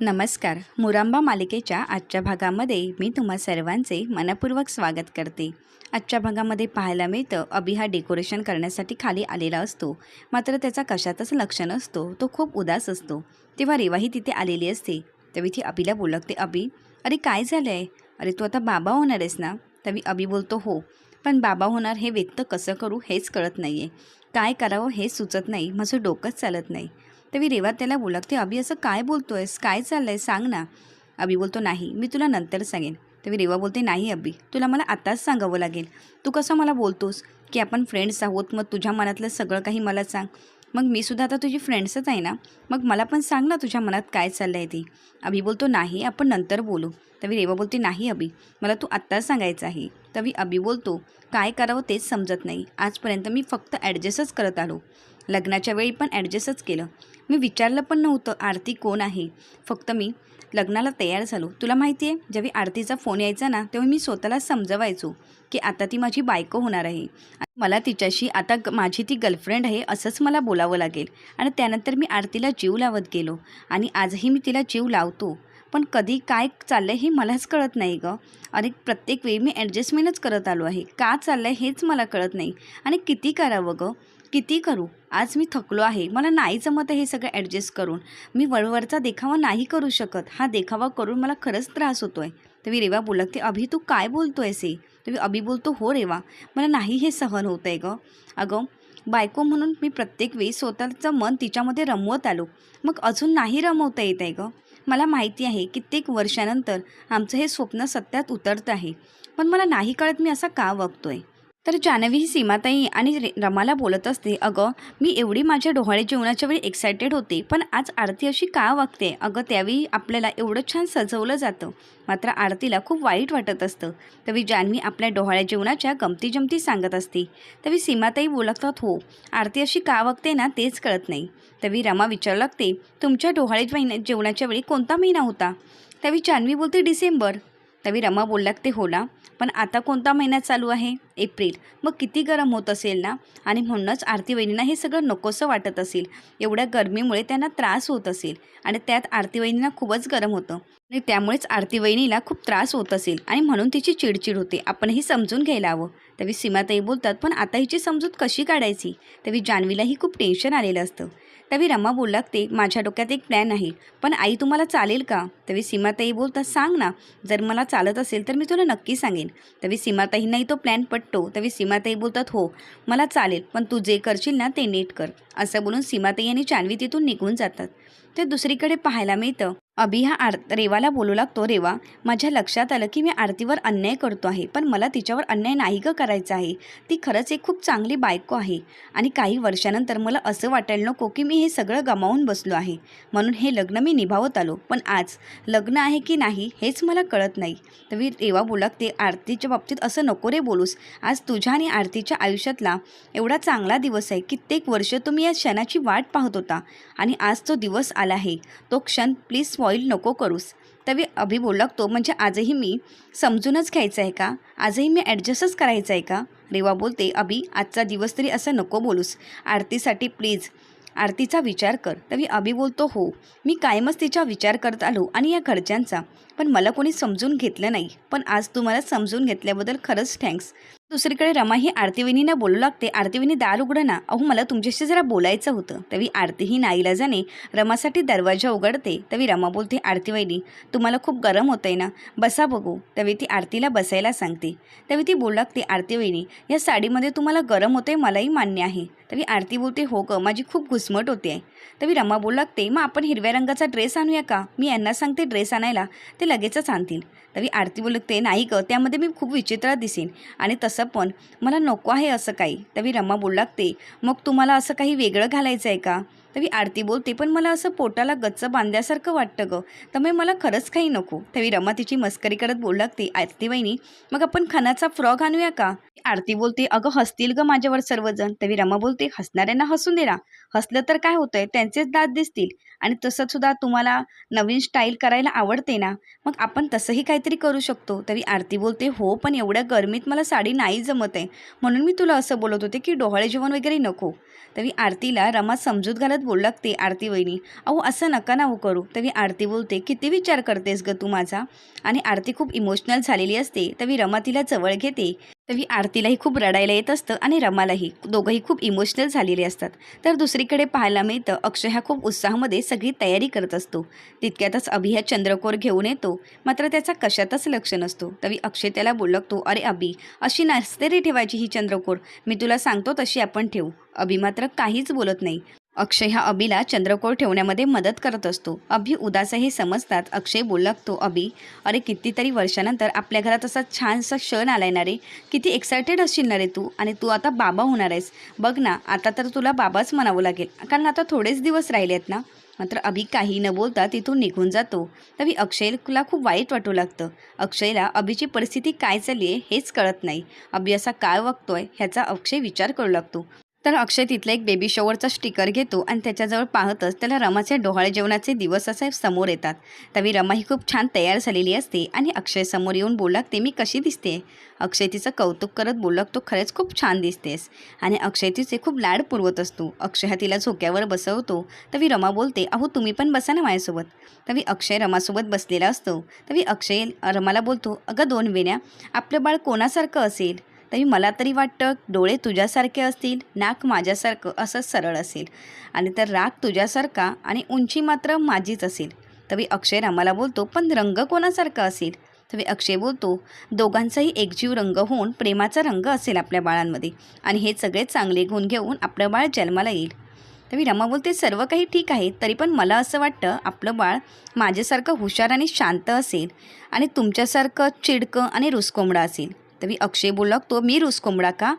नमस्कार. मुरांबा मालिकेच्या आजच्या भागामध्ये मी तुम्हा सर्वांचे मनपूर्वक स्वागत करते. आजच्या भागामध्ये पाहायला मिळतं अभि हा डेकोरेशन करण्यासाठी खाली आलेला असतो. मात्र त्याचा कशातच लक्ष नसतो तो खूप उदास असतो. तेव्हा रेवाही तिथे आलेली असते. तेव्हा ती अभिला बोलवते अभि अरे काय झालं आहे अरे तू आता बाबा होणार आहेस ना? तवी अभि बोलतो हो पण बाबा होणार हे व्यक्त कसं करू हेच कळत नाही आहे काय करावं हे सुचत नाही माझं डोकंच चालत नाही. तेव्हा रेवा त्याला बोलागते. अभि असं काय बोलतोयस? काय चाललं आहे सांग ना. अभि बोलतो नाही मी तुला नंतर सांगेन. तेव्हा रेवा बोलते नाही अभि तुला मला आताच सांगावं लागेल. तू कसं मला बोलतोस? की आपण फ्रेंड्स आहोत मग तुझ्या मनातलं सगळं काही मला सांग. मग मी सुद्धा आता तुझी फ्रेंड्सच आहे ना? मग मला पण सांग ना तुझ्या मनात काय चाललं आहे ती. अभि बोलतो नाही आपण नंतर बोलू. तवी रेवा बोलते नाही अभि मला तू आत्ताच सांगायचं आहे. तवी अभि बोलतो काय करावं तेच समजत नाही. आजपर्यंत मी फक्त ॲडजस्टच करत आलो. लग्नाच्या वेळी पण ॲडजस्टच केलं. मी विचारलं पण नव्हतं आरती कोण आहे. फक्त मी लग्नाला तयार झालो. तुला माहिती आहे जेव्हा आरतीचा फोन यायचा ना तेव्हा मी स्वतःला समजवायचो की आता ती माझी बायको होणार आहे. आणि मला तिच्याशी आता ग- माझी ती गर्लफ्रेंड आहे असंच मला बोलावं लागेल. आणि त्यानंतर मी आरतीला जीव लावत गेलो. आणि आजही मी तिला जीव लावतो. पण कधी काय चाललं आहे हे मलाच कळत नाही गं. अरे प्रत्येक वेळी मी ॲडजस्टमेंटच करत आलो आहे. का चाललं आहे हेच मला कळत नाही. आणि किती करावं गं? किती करू? आज मी थकलो आहे. मला नाही जमत आहे हे सगळं ॲडजस्ट करून. मी वरवरचा देखावा नाही करू शकत. हा देखावा करून मला खरंच त्रास होतो आहे तेव्हा रेवा बोलते अभि तू काय बोलतो आहेस हे मी अभि बोलतो हो रेवा मला नाही हे सहन होत आहे गं. अगं बायको म्हणून मी प्रत्येक वेळी स्वतःचं मन तिच्यामध्ये रमवत आलो. मग अजून नाही रमवता येत आहे गं. मला माहिती आहे कित्येक वर्षानंतर आमचं हे स्वप्न सत्यात उतरतं आहे. पण मला नाही कळत मी असा का वागतोय. तर जान्हवी ही सीमाताई आणि रमाला बोलत असते अगं मी एवढी माझ्या डोहाळे जेवणाच्या वेळी एक्सायटेड होते पण आज आरती अशी का वागते? अगं त्यावेळी आपल्याला एवढं छान सजवलं जातं. मात्र आरतीला खूप वाईट वाटत असतं. तरी जान्हवी आपल्या डोहाळ्या जेवणाच्या गमती जमती सांगत असते. तवी सीमाताई बोलतात हो आरती अशी का वागते ना तेच कळत नाही. तवी रमा विचारू लागते तुमच्या डोहाळे महिन्या जेवणाच्या वेळी कोणता महिना होता? त्यावेळी जान्हवी बोलते डिसेंबर. त्यावेळी रमा बोलला ते होला पण आता कोणता महिना चालू आहे? एप्रिल. मग किती गरम होत असेल ना? आणि म्हणूनच आरती वहिनींना हे सगळं नकोसं वाटत असेल. एवढ्या गरमीमुळे त्यांना त्रास होत असेल. आणि त्यात आरती वहिनींना खूपच गरम होतं. आणि त्यामुळेच आरती वहिनीला खूप त्रास होत असेल. आणि म्हणून तिची चिडचिड होते. आपणही समजून घ्यायला हवं. त्यावेळी सीमाताई बोलतात पण आता हिची समजूत कशी काढायची? त्यावेळी जान्हवीलाही खूप टेन्शन आलेलं असतं. त्यावेळी रमा बोलू लागते माझ्या डोक्यात एक प्लॅन आहे. पण आई तुम्हाला चालेल का? त्यावेळी सीमाताई बोलतात सांग ना. जर मला चालत असेल तर मी तुला नक्की सांगेन. त्यावेळी सीमाताईंनाही तो प्लॅन पट वाटतो. त्यावेळी सीमाताई बोलतात हो मला चालेल पण तू जे करशील ना ते नीट कर. असं बोलून सीमाताई आणि जान्हवी तिथून निघून जातात. ते दुसरीकडे पाहायला मिळतं अभि हा आर रेवाला बोलू लागतो रेवा. माझ्या लक्षात आलं की मी आरतीवर अन्याय करतो आहे पण मला तिच्यावर अन्याय नाही ग करायचा आहे. ती खरंच एक खूप चांगली बायको आहे. आणि काही वर्षानंतर मला असं वाटायला नको की मी हे सगळं गमावून बसलो आहे. म्हणून हे लग्न मी निभावत आलो. पण आज लग्न आहे की नाही हेच मला कळत नाही. तरी रेवा बोलागते ते आरतीच्या बाबतीत असं नको रे बोलूस. आज तुझ्या आणि आरतीच्या आयुष्यातला एवढा चांगला दिवस आहे कित्येक वर्ष तुम्ही या क्षणाची वाट पाहत होता आणि आज तो दिवस आला आहे. तो क्षण प्लीज स्पॉईल नको करूस. तवे अभि बोलतो म्हणजे आजही मी समजूनच घ्यायचं आहे का? आजही मी ॲडजस्टच करायचं आहे का? रेवा बोलते अभि आजचा दिवस तरी असं नको बोलूस. आरतीसाठी प्लीज आरतीचा विचार कर. तवी अभि बोलतो हो मी कायमच तिचा विचार करत आलो आणि या घरच्यांचा. पण मला कोणी समजून घेतलं नाही. पण आज तुम्हाला समजून घेतल्याबद्दल खरंच थँक्स दुसरीकडे रमा ही आरतीविनीना बोलू लागते. आरतीविनी दार उघडं ना. अहो मला तुमच्याशी जरा बोलायचं होतं. तवी आरती ही नाईलाजाने रमासाठी दरवाजा उघडते. तवी रमा बोलते आरतीवहिनी तुम्हाला खूप गरम होतंय ना? बसा बघू. तवी ती आरतीला बसायला सांगते. तवी ती बोलू लागते आरतीवहिनी या साडीमध्ये तुम्हाला गरम होतंय मलाही मान्य आहे. तवी आरती बोलते हो ग माझी खूप घुसमट होते आहे तवी रमा बोलू लागते मग आपण हिरव्या रंगाचा ड्रेस आणूया का? मी यांना सांगते ड्रेस आणायला. ते लगेचच आणतील. तरी आरती बोलू ते नाही ग त्यामध्ये मी खूप विचित्र दिसेन. आणि तसं पण मला नको आहे असं काही. तवी रमा बोलू लागते मग तुम्हाला असं काही वेगळं घालायचं आहे का? तवी आरती बोलते पण मला असं पोटाला गच्च बांधल्यासारखं वाटतं गं त्यामुळे मला खरंच काही नको. तवी रमा तिची मस्करी करत बोलू लागते आरती वहिनी मग आपण खानाचा फ्रॉक आणूया का? आरती बोलते अगं हसतील ग माझ्यावर सर्वजण. तवी रमा बोलते हसणाऱ्यांना हसून देणार हसलं तर काय होतंय? त्यांचेच दात दिसतील. आणि तसं सुद्धा तुम्हाला नवीन स्टाईल करायला आवडते ना मग आपण तसंही काहीतरी करू शकतो. तरी आरती बोलते हो पण एवढ्या गरमीत मला साडी नाही जमत आहे. म्हणून मी तुला असं बोलत होते की डोहाळे जेवण वगैरे नको. तरी आरतीला रमा समजूत घालत बोलू लागते आरती वहिनी अहो असं नका ना हो करू. तरी आरती बोलते किती विचार करतेस ग तू माझा? आणि आरती खूप इमोशनल झालेली असते. तरी रमा तिला जवळ घेते. तरी आरतीलाही खूप रडायला येत असतं आणि रमालाही. दोघंही खूप इमोशनल झालेले असतात. तर दुसरीकडे पाहायला मिळतं अक्षय हा खूप उत्साहामध्ये सगळी तयारी करत असतो. तितक्यातच अभि हा चंद्रकोर घेऊन येतो. मात्र त्याचा कशातच लक्ष नसतो. तरी अक्षय त्याला बोलतो अरे अभि अशी नसते रे ठेवायची ही चंद्रकोर. मी तुला सांगतो तशी आपण ठेवू. अभि मात्र काहीच बोलत नाही. अक्षय हा अभिला चंद्रकोर ठेवण्यामध्ये मदत करत असतो. अभि उदास हे समजतात. अक्षय बोलतो अभि अरे कितीतरी वर्षानंतर आपल्या घरात असा छानसा क्षण आलाय ना रे. किती एक्सायटेड असशील ना रे तू. आणि तू आता बाबा होणार आहेस. बघ ना आता तर तुला बाबाच म्हणावं लागेल. कारण आता थोडेच दिवस राहिले आहेत ना. मात्र अभि काही न बोलता तिथून निघून जातो. तरी अक्षयला खूप वाईट वाटू लागतं. अक्षयला अभिची परिस्थिती काय चालली आहे हेच कळत नाही. अभि असा काय वागतोय ह्याचा अक्षय विचार करू लागतो. तर अक्षय तिथलं एक बेबी शॉवरचा स्टिकर घेतो आणि त्याच्याजवळ पाहतच त्याला रमाचे डोहाळे जेवणाचे दिवस असे समोर येतात. त्यावेळी रमा ही खूप छान तयार झालेली असते आणि अक्षय समोर येऊन ते मी कशी दिसते? अक्षय तिचं कौतुक करत बोलत तो खरंच खूप छान दिसतेस. आणि अक्षय तिचे खूप लाड पुरवत असतो. अक्षय हा तिला झोक्यावर बसवतो. तवी रमा बोलते अहो तुम्ही पण बसा ना माझ्यासोबत. तवी अक्षय रमासोबत बसलेला असतो. तवी अक्षय रमाला बोलतो अगं दोन वेण्या आपलं बाळ कोणासारखं असेल? तरी मला तरी वाटतं डोळे तुझ्यासारखे असतील नाक माझ्यासारखं असं सरळ असेल. आणि तर राग तुझ्यासारखा आणि उंची मात्र माझीच असेल. तरी अक्षय रामाला बोलतो पण रंग कोणासारखा असेल? तरी अक्षय बोलतो दोघांचाही एकजीव रंग होऊन प्रेमाचा रंग असेल आपल्या बाळांमध्ये. आणि हे सगळे चांगले गुण घेऊन आपलं बाळ जन्माला येईल. तरी रमा बोलते सर्व काही ठीक आहे तरी पण मला असं वाटतं आपलं बाळ माझ्यासारखं हुशार आणि शांत असेल. आणि तुमच्यासारखं चिडकं आणि रुसकोंबडा असेल. तरी अक्षय बोलला तो मी रुसकोंबडा का?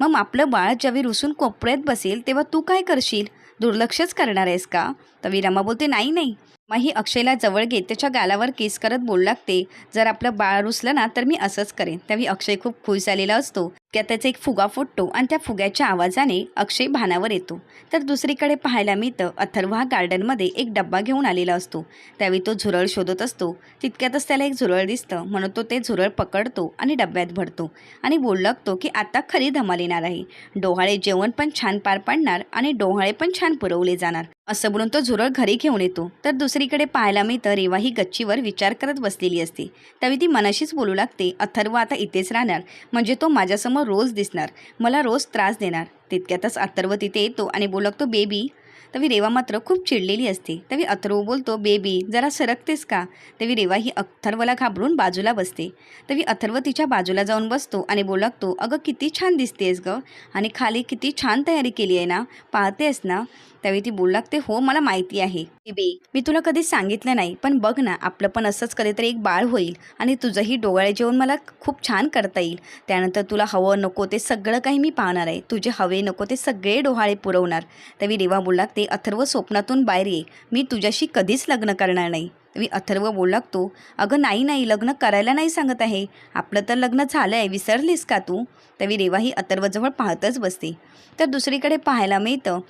मग आपलं बाळ ज्यावेळी रुसून कोपऱ्यात बसेल तेव्हा तू काय करशील? दुर्लक्षच करणार आहेस का? तवी रमा बोलते नाही नाही. मग ही अक्षयला जवळ घेत त्याच्या गालावर केस करत बोल लागते. जर आपलं बाळ रुसलं ना तर मी असंच करेन. त्यावेळी अक्षय खूप खुश झालेला असतो. त्या त्याचा एक फुगा फुटतो आणि त्या फुग्याच्या आवाजाने अक्षय भानावर येतो. तर दुसरीकडे पाहायला मिळतं अथर्व हा गार्डनमध्ये एक डब्बा घेऊन आलेला असतो. त्यावेळी तो झुरळ शोधत असतो. तितक्यातच त्याला एक झुरळ दिसतं. म्हणून तो ते झुरळ पकडतो आणि डब्यात भरतो आणि बोल लागतो की आता खरी धमाल येणार आहे. डोहाळे जेवण पण छान पार पाडणार आणि डोहाळे पण छान पुरवले जाणार. असं बोलून तो झुरळ घरी घेऊन येतो. तर दुसरीकडे पाहायला मिळतं रेवा ही गच्चीवर विचार करत बसलेली असते. त्यावेळी ती मनाशीच बोलू लागते अथर्व आता इथेच राहणार. म्हणजे तो माझ्यासमोर रोज दिसणार. मला रोज त्रास देणार. तितक्यातच अथर्व तिथे येतो आणि बोलतो बेबी तवी रेवा मात्र खूप चिडलेली असते. तवी अथर्व बोलतो बेबी जरा सरकतेस का? तवी रेवा ही अथर्वला घाबरून बाजूला बसते. तवी अथर्व तिच्या बाजूला जाऊन बसतो आणि बोलागतो अगं किती छान दिसतेस गं. आणि खाली किती छान तयारी केली आहे ना? पाहतेस ना? त्यावेळी ती बोलू लागते हो मला माहिती आहे. बेबी मी तुला कधी सांगितलं नाही पण बघ ना आपलं पण असंच कधीतरी एक बाळ होईल आणि तुझंही डोळ्याळे जेवण मला खूप छान करता येईल. त्यानंतर तुला हवं नको ते सगळं काही मी पाहणार आहे. तुझे हवे नको ते सगळे डोहाळे पुरवणार. तवी रेवा बोलला ते अथर्व स्वप्नातून बाहेर ये. मी तुझ्याशी कधीच लग्न करणार नाही. मी अथर्व बोलू लागतो अगं नाही नाही लग्न करायला नाही सांगत आहे. आपलं तर लग्न झालं आहे विसरलीस का तू? तवी रेवा ही अथर्वजवळ पाहतच बसते तर दुसरीकडे पाहायला मिळतं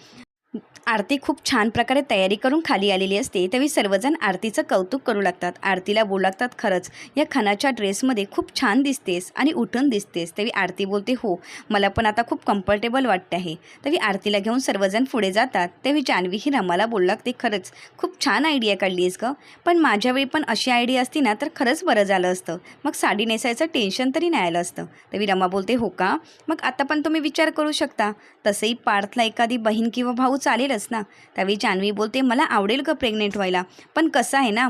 आरती खूप छान प्रकारे तयारी करून खाली आलेली असते. त्यावेळी सर्वजण आरतीचं कौतुक करू लागतात. आरतीला बोलू लागतात खरंच या खणाच्या ड्रेसमध्ये खूप छान दिसतेस आणि उठून दिसतेस. त्यावेळी आरती बोलते हो मला पण आता खूप कम्फर्टेबल वाटते आहे. त्यावेळी आरतीला घेऊन सर्वजण पुढे जातात. त्यावेळी जान्हवी ही रमाला बोलू लागते खरंच खूप छान आयडिया काढली आहेस गं. पण माझ्यावेळी पण अशी आयडिया असती ना तर खरंच बरं झालं असतं. मग साडी नेसायचं टेन्शन तरी नाही आलं असतं. त्यावेळी रमा बोलते हो का? मग आता पण तुम्ही विचार करू शकता. तसंही पार्थला एखादी बहीण किंवा भाऊच चालेलच ना. त्यावेळी जान्हवी बोलते मला आवडेल का प्रेग्नेंट व्हायला पण कसं आहे ना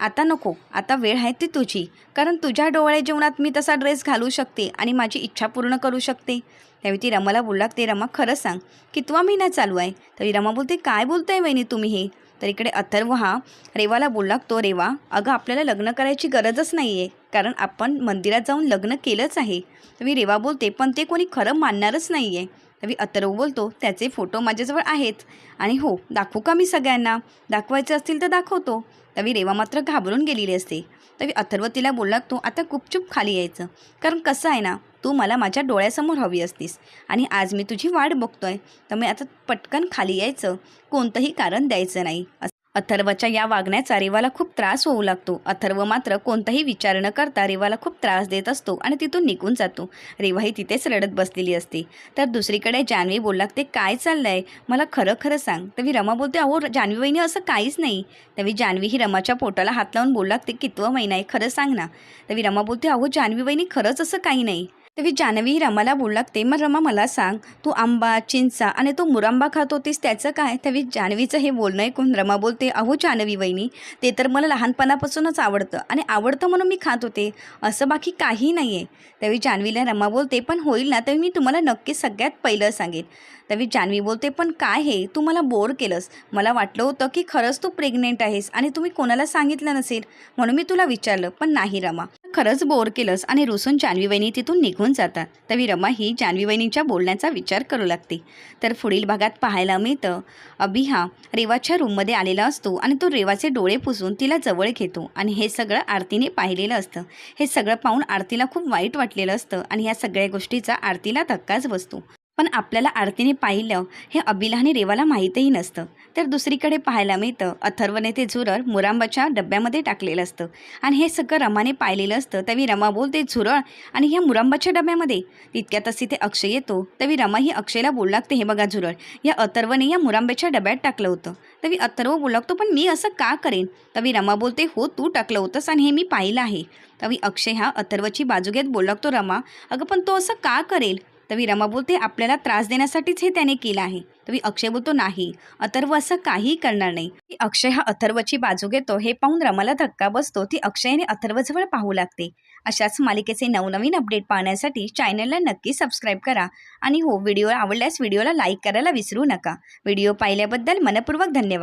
आता नको आता वेळ आहे ती तुझी. कारण तुझ्या डोळ्या जेवणात मी तसा ड्रेस घालू शकते आणि माझी इच्छा पूर्ण करू शकते. त्यावेळी ती रमाला बोलला ते रमा खरं सांग कितवा महिना चालू आहे? तरी रमा बोलते काय बोलताय वहिनी तुम्ही हे? तर इकडे अथर्व हा रेवाला बोलला तो रेवा अगं आपल्याला लग्न करायची गरजच नाही आहे कारण आपण मंदिरात जाऊन लग्न केलंच आहे. तर मी रेवा बोलते पण ते कोणी खरं मानणारच नाही आहे तरी अथर्व बोलतो त्याचे फोटो माझ्याजवळ आहेत. आणि हो दाखवू का मी सगळ्यांना? दाखवायचे असतील तर दाखवतो. तवी रेवा मात्र घाबरून गेलेली असते. तवी अथर्व तिला बोलला लागतो आता गुपचूप खाली यायचं. कारण कसं आहे ना तू मला माझ्या डोळ्यासमोर हवी असतीस. आणि आज मी तुझी वाट बघतोय. तर मी आता पटकन खाली यायचं. कोणतंही कारण द्यायचं नाही. असं अथर्वच्या या वागण्याचा रेवाला खूप त्रास होऊ लागतो. अथर्व मात्र कोणताही विचार न करता रेवाला खूप त्रास देत असतो आणि तिथून निघून जातो. रेवाही तिथेच रडत बसलेली असते. तर दुसरीकडे जान्हवी बोलला ते काय चाललंय? मला खरं खरं सांग. तवी रमा बोलते अहो जान्हवी वहिनी असं काहीच नाही. तवी जान्हवी ही रमाच्या पोटाला हात लावून बोलला ते कितवं महिना आहे? खरं सांग ना. तवी रमा बोलते अहो जान्हवी वहिनी खरंच असं काही नाही. तेव्हा जान्हवी रमाला बोलू लागते मग रमा मला सांग तू आंबा चिंचा आणि तू मुरांबा खात होतीस त्याचं काय? तेव्हा जान्हवीचं हे बोलणं ऐकून रमा बोलते अहो जान्हवी वहिनी ते तर मला लहानपणापासूनच आवडतं आणि आवडतं म्हणून मी खात होते असं बाकी काही नाही आहे त्यावेळी जान्हवीला रमा बोलते पण होईल ना तर मी तुम्हाला नक्की सगळ्यात पहिलं सांगेन. त्यावेळी जान्हवी बोलते पण काय हे? तू मला बोर केलंस. मला वाटलं होतं की खरंच तू प्रेग्नेंट आहेस आणि तुम्ही कोणाला सांगितलं नसेल. म्हणून मी तुला विचारलं पण नाही रमा. खरंच बोर केलंस आणि रुसून जान्हवी वहिनी तिथून निघून जातात त्यावेळी रमा ही जान्हवी वहिनींच्या बोलण्याचा विचार करू लागते. तर पुढील भागात पाहायला मिळतं अभि हा रेवाच्या रूममध्ये आलेला असतो आणि तो रेवाचे डोळे पुसून तिला जवळ घेतो. आणि हे सगळं आरतीने पाहिलेलं असतं. हे सगळं पाहून आरतीला खूप वाईट वाटलेलं असतं आणि या सगळ्या गोष्टीचा आरतीला धक्काच बसतो. पण आपल्याला आरतीने पाहिलं हे अबिला आणि रेवाला माहीतही नसतं. तर दुसरीकडे पाहायला मिळतं अथर्वने ते झुरळ मुरांबाच्या डब्यामध्ये टाकलेलं असतं. आणि हे सगळं रमाने पाहिलेलं असतं तवी रमा बोलते झुरळ आणि ह्या मुरांबाच्या डब्यामध्ये? तितक्यातच तिथे अक्षय येतो तवी रमा ही अक्षयला बोलू लागते हे बघा झुरळ या अथर्वने या मुरांबाच्या डब्यात टाकलं होतं. तवी अथर्व बोलू लागतो पण मी असं का करेन? तवी रमा बोलते हो तू टाकलं होतंस आणि हे मी पाहिलं आहे. तवी अक्षय हा अथर्वची बाजू घेत बोलू लागतो रमा अगं पण तो असं का करेल? तवी रमा बोलते आपल्याला त्रास देण्यासाठीच हे त्याने केलं आहे. तवी अक्षय बोलतो नाही अथर्व असं काहीही करणार नाही. ती अक्षय हा अथर्वची बाजू घेतो हे पाहून रमाला धक्का बसतो ती अक्षयने अथर्वजवळ पाहू लागते. अशाच मालिकेचे नवनवीन अपडेट पाहण्यासाठी चॅनलला नक्की सबस्क्राईब करा. आणि हो व्हिडिओ आवडल्यास व्हिडिओला लाईक करायला विसरू नका. व्हिडिओ पाहिल्याबद्दल मनपूर्वक धन्यवाद.